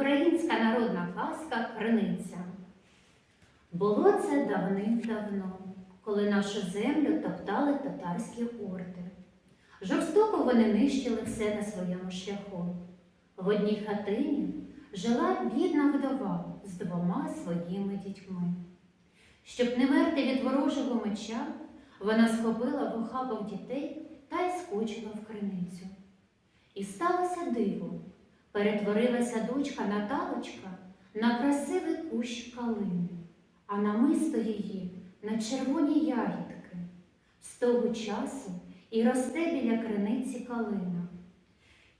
Українська народна казка Криниця. Було це давним-давно, коли нашу землю топтали татарські орди. Жорстоко вони нищили все на своєму шляху. В одній хатині жила бідна вдова з двома своїми дітьми. Щоб не верти від ворожого меча, вона схопила в дітей та й скочила в криницю. І сталося диво. Перетворилася дочка Наталочка на красивий кущ калини, а намисто її на червоні ягідки. З того часу і росте біля криниці калина,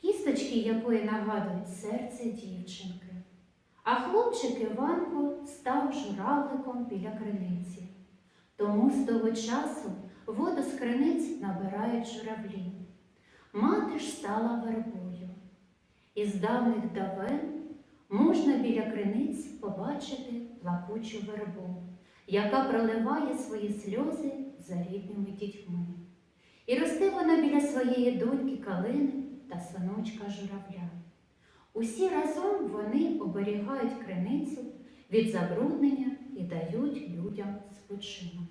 кісточки якої нагадують серце дівчинки. А хлопчик Іванко став журавликом біля криниці. Тому з того часу воду з криниць набирають журавлі. Мати ж стала вербою. Із давних давен можна біля криниць побачити плакучу вербу, яка проливає свої сльози за рідними дітьми. І росте вона біля своєї доньки Калини та синочка журавля. Усі разом вони оберігають криницю від забруднення і дають людям спочинок.